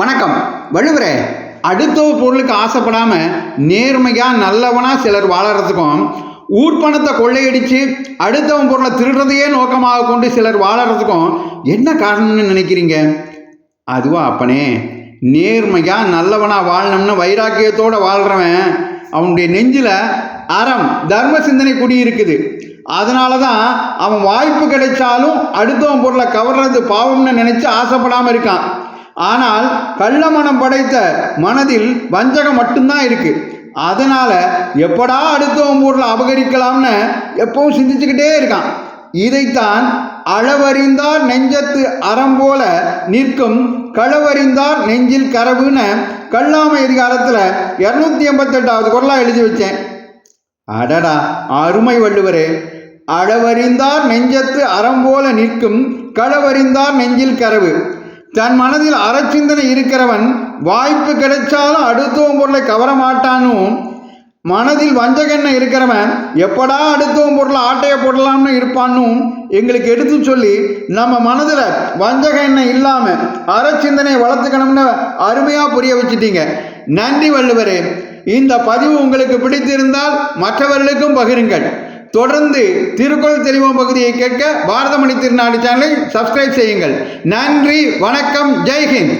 வணக்கம். வள்ளுவரே அடுத்த பொருளுக்கு ஆசைப்படாம நேர்மையா நல்லவனா சிலர் வாழறதுக்கும் ஊர்ப்பணத்தை கொள்ளையடிச்சு அடுத்தவன் பொருளை திருடுறதையே நோக்கமாக கொண்டு சிலர் வாழறதுக்கும் என்ன காரணம்னு நினைக்கிறீங்க? அதுவா அப்பனே நேர்மையா நல்லவனா வாழணும்னு வைராக்கியத்தோட வாழ்றவன் அவனுடைய நெஞ்சில அறம் தர்ம சிந்தனை குடி இருக்குது. அதனால தான் அவன் வாய்ப்பு கிடைச்சாலும் அடுத்தவன் பொருளை கவர்றது பாவம்னு நினைச்சு ஆசைப்படாம இருக்கான். ஆனால் கள்ள மனம் படைத்த மனதில் வஞ்சகம் மட்டும்தான் இருக்கு. அதனால எப்படா அடுத்தவன் பொருளை அபகரிக்கலாம்னு எப்பவும் சிந்திச்சுக்கிட்டே இருக்கான். இதைத்தான் அளவறிந்தார் நெஞ்சத்து அறம் போல நிற்கும் களவறிந்தார் நெஞ்சில் கரவுன்னு கல்லாமை அதிகாரத்தில் இரநூத்தி எண்பத்தெட்டாவது குரலாக எழுதி வச்சேன். அடடா அருமை வள்ளுவரே. அளவறிந்தார் நெஞ்சத்து அறம் போல நிற்கும் களவறிந்தார் நெஞ்சில் கரவு. தன் மனதில் அறச்சிந்தனை இருக்கிறவன் வாய்ப்பு கிடைச்சாலும் அடுத்தவன் பொருளை கவர மாட்டானும் மனதில் வஞ்சகெண்ணெய் இருக்கிறவன் எப்படா அடுத்தவன் பொருளை ஆட்டைய போடலாம்னு இருப்பானும் எங்களுக்கு எடுத்து சொல்லி நம்ம மனதில் வஞ்சக எண்ணெய் இல்லாமல் அறச்சிந்தனை வளர்த்துக்கணும்னு அருமையாக புரிய வச்சுட்டீங்க. நன்றி வள்ளுவரே. இந்த பதிவு உங்களுக்கு பிடித்திருந்தால் மற்றவர்களுக்கும் பகிருங்கள். தொடர்ந்து திருக்குறள் தெளிவோம் பகுதியை கேட்க பாரதமணி திருநாடு சேனலை சப்ஸ்கிரைப் செய்யுங்கள். நன்றி வணக்கம் ஜெய்ஹிந்த்